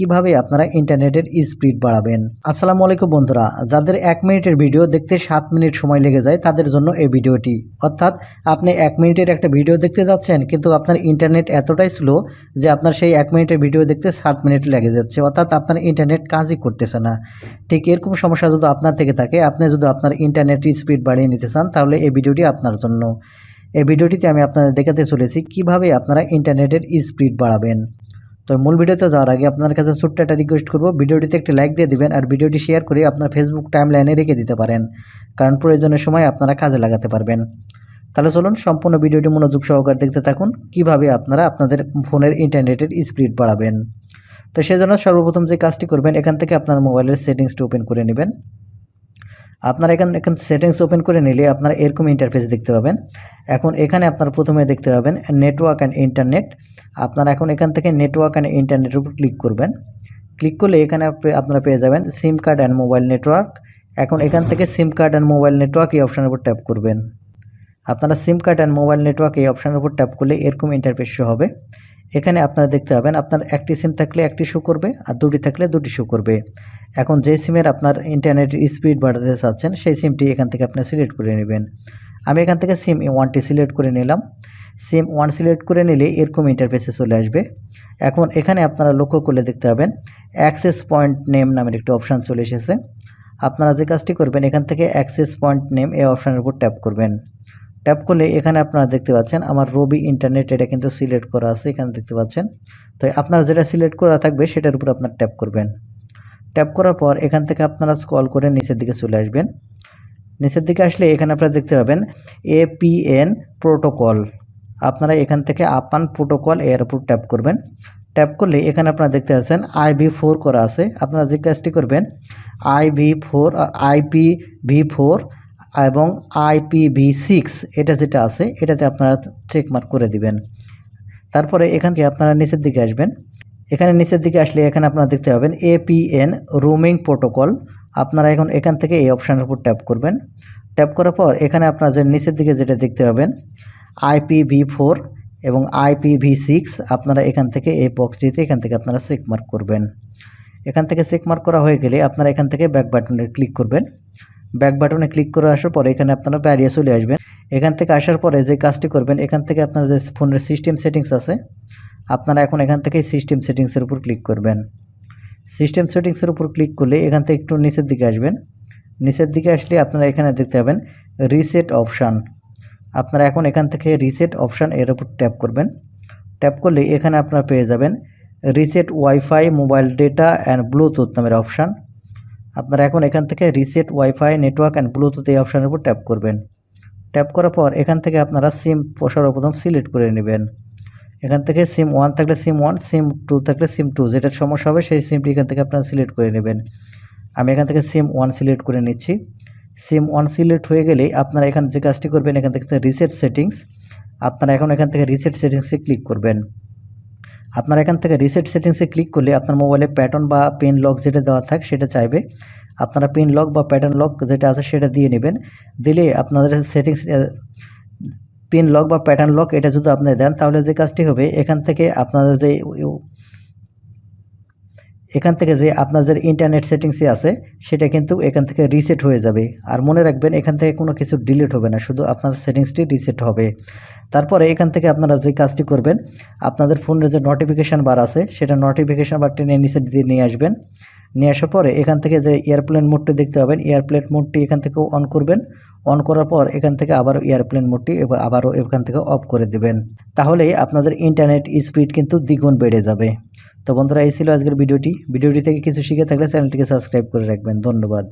কীভাবে আপনারা ইন্টারনেটের স্পিড বাড়াবেন। আসসালামু আলাইকুম বন্ধুরা, যাদের এক মিনিটের ভিডিও দেখতে সাত মিনিট সময় লেগে যায়, তাদের জন্য এই ভিডিওটি। অর্থাৎ আপনি এক মিনিটের একটা ভিডিও দেখতে যাচ্ছেন, কিন্তু আপনার ইন্টারনেট এতটাই স্লো যে আপনার সেই এক মিনিটের ভিডিও দেখতে সাত মিনিট লেগে যাচ্ছে, অর্থাৎ আপনার ইন্টারনেট কাজই করতেছে না। ঠিক এরকম সমস্যা যদি আপনার থেকে থাকে, আপনি যদি আপনার ইন্টারনেট স্পিড বাড়িয়ে নিতে চান, তাহলে এই ভিডিওটি আপনার জন্য। এই ভিডিওটিতে আমি আপনাদের দেখাতে চলেছি কীভাবে আপনারা ইন্টারনেটের স্পিড বাড়াবেন। তো মূল ভিডিওতে যাওয়ার আগে আপনার কাছে ছোট্ট একটা রিকোয়েস্ট করব, ভিডিওটিতে একটি লাইক দিয়ে দিবেন আর ভিডিওটি শেয়ার করে আপনার ফেসবুক টাইম লাইনে রেখে দিতে পারেন, কারণ প্রয়োজনের সময় আপনারা কাজে লাগাতে পারবেন। তাহলে চলুন সম্পূর্ণ ভিডিওটি মনোযোগ সহকারে দেখতে থাকুন, কীভাবে আপনারা আপনাদের ফোনের ইন্টারনেটের স্পিড বাড়াবেন। তো সেজন্য সর্বপ্রথম যে কাজটি করবেন, এখান থেকে আপনার মোবাইলের সেটিংসটি ওপেন করে নেবেন। আপনারা এখান এখান সেটিংস ওপেন করে নিলে আপনারা এরকম ইন্টারফেস দেখতে পাবেন। এখন এখানে আপনারা প্রথমে দেখতে পাবেন নেটওয়ার্ক অ্যান্ড ইন্টারনেট আপনারা এখন এখান থেকে নেটওয়ার্ক অ্যান্ড ইন্টারনেটের উপর ক্লিক করবেন। ক্লিক করলে এখানে আপনারা পেয়ে যাবেন SIM card and mobile network এখন এখান থেকে SIM card and mobile network এই অপশানের উপর ট্যাপ করবেন। আপনারা SIM card and mobile network এই অপশানের উপর ট্যাপ করলে এরকম ইন্টারফেস শো হবে। এখানে আপনারা দেখতে পাবেন আপনার একটি সিম থাকলে একটি শো করবে আর দুটি থাকলে দুটি শো করবে। এখন যে সিমের আপনার ইন্টারনেট স্পিড বাড়াতে চাচ্ছেন, সেই সিমটি এখান থেকে আপনি সিলেক্ট করে নেবেন। আমি এখান থেকে সিম ওয়ানটি সিলেক্ট করে নিলাম। সিম ওয়ান সিলেক্ট করে নিলে এরকম ইন্টারফেসে চলে আসবে। এখন এখানে আপনারা লক্ষ্য করলে দেখতে পাবেন অ্যাক্সেস পয়েন্ট নেম নামের একটি অপশান চলে এসেছে। আপনারা যে কাজটি করবেন, এখান থেকে অ্যাক্সেস পয়েন্ট নেম এই অপশানের উপর ট্যাপ করবেন। ট্যাপ করলে এখানে আপনারা দেখতে পাচ্ছেন, আমার রবি ইন্টারনেট এটা কিন্তু সিলেক্ট করা আছে, এখানে দেখতে পাচ্ছেন। তো আপনারা যেটা সিলেক্ট করা থাকবে, সেটার উপর আপনার ট্যাপ করবেন। ট্যাপ করার পর এখান থেকে আপনারা স্ক্রল করে নিচের দিকে চলে আসবেন। নিচের দিকে আসলে এখানে আপনারা দেখতে পাবেন এপিএন প্রোটোকল আপনারা এখান থেকে আপান প্রোটোকল এর উপর ট্যাপ করবেন। ট্যাপ করলে এখানে আপনারা দেখতে পাচ্ছেন আইভি ফোর করা আছে। আপনারা যে কাজটি করবেন IV four IP V four এবং আইপিভি সিক্স এটা যেটা আছে, এটাতে আপনারা চেক মার্ক করে দিবেন। তারপরে এখান থেকে আপনারা নিচের দিকে আসবেন। এখানে নিচের দিকে আসলে এখানে আপনারা দেখতে পাবেন এপিএন রোমিং প্রোটোকল আপনারা এখন এখান থেকে এই অপশানের উপর ট্যাপ করবেন। ট্যাপ করার পর এখানে আপনারা যে নিচের দিকে যেটা দেখতে পাবেন আইপিভি ফোর এবং আইপিভি সিক্স আপনারা এখান থেকে এই বক্সটিতে এখান থেকে আপনারা চেক মার্ক করবেন। এখান থেকে চেক মার্ক করা হয়ে গেলে আপনারা এখান থেকে ব্যাক বাটনে ক্লিক করবেন। ব্যাক বাটনে ক্লিক করে আসার পরে এখানে আপনারা বেরিয়ে চলে আসবেন। এখান থেকে আসার পরে যে কাজটি করবেন, এখান থেকে আপনার যে ফোনের সিস্টেম সেটিংস আছে আপনারা এখন এখান থেকে সিস্টেম সেটিংসের উপর ক্লিক করবেন। সিস্টেম সেটিংসের উপর ক্লিক করলে এখান থেকে একটু নিচের দিকে আসবেন। নিচের দিকে আসলে আপনারা এখানে দেখতে পাবেন রিসেট অপশান আপনারা এখন এখান থেকে রিসেট অপশান এর উপর ট্যাপ করবেন। ট্যাপ করলে এখানে আপনারা পেয়ে যাবেন reset wifi mobile data and Bluetooth নামের অপশান আপনারা এখন এখান থেকে reset wifi network and Bluetooth এই অপশানের উপর ট্যাপ করবেন। ট্যাপ করার পর এখান থেকে আপনারা সিম সর্বপ্রথম সিলেক্ট করে নেবেন। এখান থেকে সিম ওয়ান থাকলে সিম ওয়ান সিম টু থাকলে সিম টু যেটা সমস্যা হবে সেই সিমটি এখান থেকে আপনারা সিলেক্ট করে নেবেন। আমি এখান থেকে সিম ওয়ান সিলেক্ট করে নিচ্ছি। সিম ওয়ান সিলেক্ট হয়ে গেলেই আপনারা এখান যে কাজটি করবেন, এখান থেকে রিসেট সেটিংস আপনারা এখন এখান থেকে রিসেট সেটিংসে ক্লিক করবেন। আপনারা এখান থেকে রিসেট সেটিংসে ক্লিক করলে আপনার মোবাইলে প্যাটার্ন বা পেন লক যেটা দেওয়া থাক, সেটা চাইবে। আপনারা পিন লক বা প্যাটার্ন লক যেটা আছে, সেটা দিয়ে নেবেন। দিলে আপনাদের সেটিংস পিন লক বা প্যাটার্ন লক এটা যদি আপনি দেন, তাহলে যে কাজটি হবে, এখান থেকে আপনাদের যে এখান থেকে যে আপনার যে ইন্টারনেট সেটিংসে আছে, সেটা কিন্তু এখান থেকে রিসেট হয়ে যাবে। আর মনে রাখবেন, এখান থেকে কোনো কিছু ডিলিট হবে না, শুধু আপনার সেটিংসটি রিসেট হবে। তারপরে এখান থেকে আপনারা যে কাজটি করবেন, আপনাদের ফোনের যে নোটিফিকেশান বার আছে, সেটা নোটিফিকেশান বারটি নিয়ে নিচে দিয়ে নিয়ে আসবেন। নিয়ে আসার পরে এখান থেকে যে এয়ারপ্লেন মোডটি দেখতে পাবেন এয়ারপ্লেন মোডটি এখান থেকে অন করবেন। অন করার পর এখান থেকে আবার এয়ারপ্লেন মোডটি আবারও এখান থেকে অফ করে দেবেন। তাহলে আপনাদের ইন্টারনেট স্পিড কিন্তু দ্বিগুণ বেড়ে যাবে। তো বন্ধুরা, এই ছিল আজকের ভিডিওটি। ভিডিওটি থেকে কিছু শিখে থাকলে চ্যানেলটিকে সাবস্ক্রাইব করে রাখবেন। ধন্যবাদ।